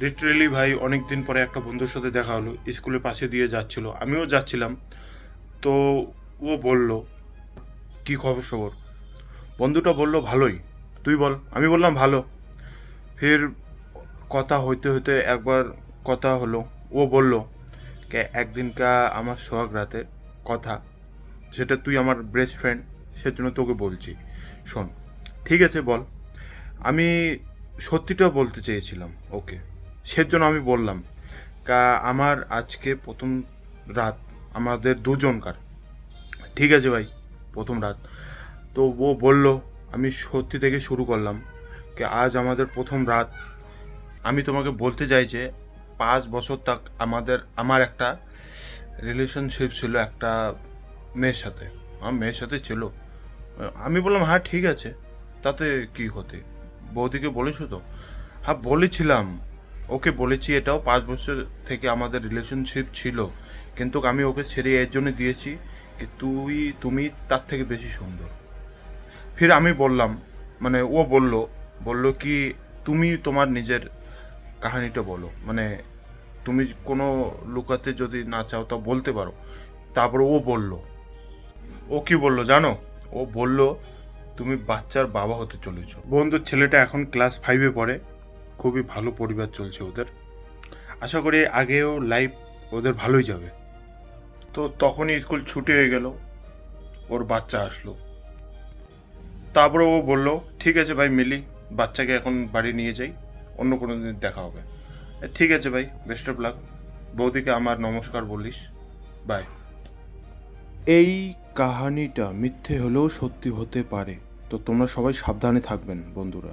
Literally ভাই অনেক দিন পরে একটা বন্ধুর সাথে দেখা হলো স্কুলের পাশে দিয়ে যাচ্ছিল। আমিও যাচ্ছিলাম। তো ও বলল, কি খবর সবর? বন্ধুটা বলল, ভালোই। তুই বল? আমি বললাম, ভালো। ফের কথা হইতে হইতে একবার কথা হলো। ও বলল, কে, একদিনকা আমার সোহাগ রাতের কথা। সেটা তুই আমার বেস্ট ফ্রেন্ড সেজন্য তোকে বলছি। শোন, ঠিক আছে, বল। আমি সত্যিটা বলতে চেয়েছিলাম, ওকে। সেজন্য আমি বললাম, কা, আমার আজকে প্রথম রাত আমাদের দুজনকার। ঠিক আছে ভাই, প্রথম রাত। তো ও বলল, আমি সত্যি থেকে শুরু করলাম কে, আজ আমাদের প্রথম রাত। আমি তোমাকে বলতে চাই যে, পাঁচ বছর তাক আমাদের, আমার একটা রিলেশনশিপ ছিল একটা মেয়ের সাথে। আমার মেয়ের সাথে ছিল। আমি বললাম হ্যাঁ ঠিক আছে, তাতে কি হতে বৌদিকে বলেছ তো? হ্যাঁ বলেছিলাম। ওকে বলেছি এটাও, পাঁচ বছর থেকে আমাদের রিলেশনশিপ ছিল। কিন্তু আমি ওকে ছেড়ে এর জন্য দিয়েছি কি তুই, তুমি তার থেকে বেশি সুন্দর। ফির আমি বললাম মানে ও বলল বলল কি তুমি তোমার নিজের কাহিনীটা বলো। মানে তুমি কোনো লুকাতে যদি না চাও তা বলতে পারো। তারপর ও বলল, ও কি বলল জানো? ও বলল, তুমি বাচ্চার বাবা হতে চলেছ। বন্ধুর ছেলেটা এখন ক্লাস ফাইভে পড়ে। খুবই ভালো পরিবার চলছে ওদের। আশা করি আগেও লাইফ ওদের ভালোই যাবে। তো তখনই স্কুল ছুটি হয়ে গেল ওর বাচ্চা আসলো। তারপরে ও বলল ঠিক আছে ভাই মিলি বাচ্চাকে এখন বাড়ি নিয়ে যাই অন্য কোনো দিন দেখা হবে। ঠিক আছে ভাই বেস্ট অফ লাক বৌদিকে আমার নমস্কার বলিস। বাই এই কাহানিটা মিথ্যে হলেও সত্যি হতে পারে। তো তোমরা সবাই সাবধানে থাকবেন বন্ধুরা।